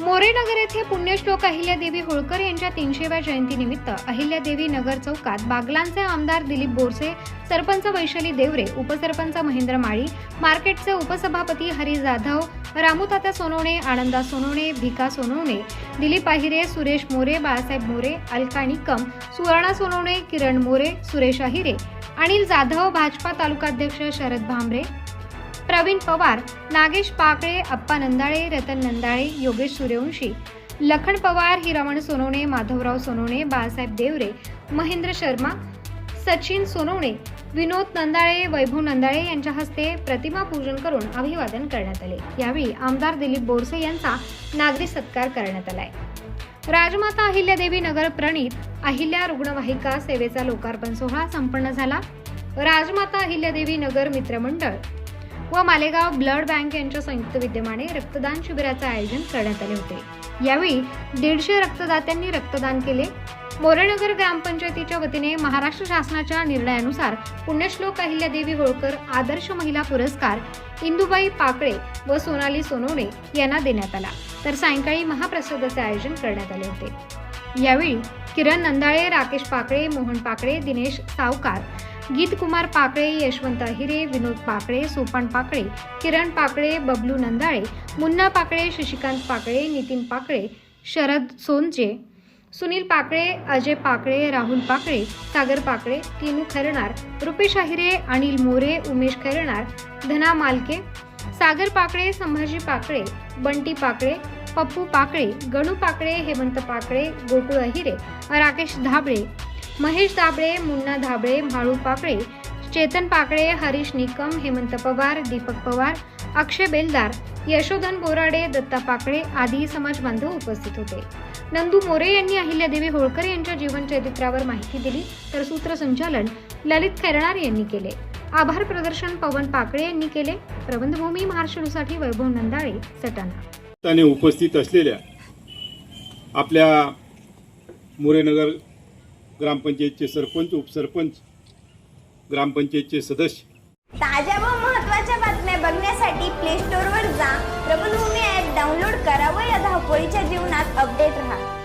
मोरेनगर येथे पुण्यश्लोक अहिल्यादेवी होळकर यांच्या तीनशेव्या जयंतीनिमित्त अहिल्यादेवी नगर चौकात बागलांचे आमदार दिलीप बोरसे सरपंच वैशाली देवरे उपसरपंच महेंद्र माळी मार्केटचे उपसभापती हरी जाधव रामूतात्या सोनवणे आनंदा सोनवणे भिका सोनवणे दिलीप आहिरे सुरेश मोरे बाळासाहेब मोरे अलका निकम सुवर्णा सोनवणे किरण मोरे सुरेश आहिरे अनिल जाधव भाजपा तालुकाध्यक्ष शरद भांबरे प्रवीण पवार नागेश पाकळे अप्पा नंदाळे रतन नंदाळे योगेश सूर्यवंशी लखन पवार हिरामण सोनवणे माधवराव सोनवणे बाळासाहेब देवरे महेंद्र शर्मा सचिन सोनवणे विनोद नंदाळे वैभव नंदाळे यांच्या हस्ते प्रतिमा पूजन करून अभिवादन करण्यात आले. यावेळी आमदार दिलीप बोरसे यांचा नागरी सत्कार करण्यात आलाय. राजमाता अहिल्यादेवी नगर प्रणित अहिल्या रुग्णवाहिका सेवेचा लोकार्पण सोहळा संपन्न झाला. राजमाता अहिल्यादेवी नगर मित्रमंडळ व मालेगाव ब्लड बँक यांच्या संयुक्त विद्यमाने रक्तदान शिबिराचे आयोजन करण्यात आले होते. यावेळी दीडशे रक्तदात्यांनी रक्तदान केले. मोरेनगर ग्रामपंचायतीच्या वतीने महाराष्ट्र शासनाच्या निर्णयानुसार पुण्यश्लोक अहिल्यादेवी होळकर आदर्श महिला पुरस्कार इंदुबाई पाकळे व सोनाली सोनवणे यांना देण्यात आला. तर सायंकाळी महाप्रसादाचे आयोजन करण्यात आले होते. यावेळी किरण नंदाळे राकेश पाकळे मोहन पाकळे दिनेश सावकार गीतकुमार पाकळे यशवंत अहिरे विनोद पाकळे सोपान पाकळे किरण पाकळे बबलू नंदाळे मुन्ना पाकळे शशिकांत पाकळे नितीन पाकळे शरद सोनचे सुनील पाकळे अजय पाकळे राहुल पाकळे सागर पाकळे तीनू खरणार रुपेश अहिरे अनिल मोरे उमेश खरणार धना मालके सागर पाकळे संभाजी पाकळे बंटी पाकळे पप्पू पाकळे गणू पाकळे हेमंत पाकळे गोकुळ अहिरे राकेश धाबळे महेश दाबळे मुन्ना धाबळे म्हाळू पाकळे चेतन पाकळे हरीश निकम हेमंत पवार दीपक पवार अक्षय बेलदार यशोधन बोराडे दत्ता पाकळे आदी समाज बांधव उपस्थित होते. नंदू मोरे यांनी अहिल्यादेवी होळकर यांच्या जीवन चरित्रावर माहिती दिली तर सूत्रसंचालन ललित खैरणार यांनी केले. आभार प्रदर्शन पवन पाकळे यांनी केले. प्रबंधभूमी महाराष्ट्रसाठी वैभव नंदाळे सटाणा. उपस्थित असलेल्या आपल्या मोरेनगर ग्रामपंचायतचे सरपंच उपसरपंच ग्रामपंचायतचे सदस्य. ताज्या व महत्त्वाच्या बातम्या बघण्यासाठी प्ले स्टोअरवर जा. प्रबलभूमी ॲप डाउनलोड करा व या धावपळीच्या जीवनात अपडेट राहा.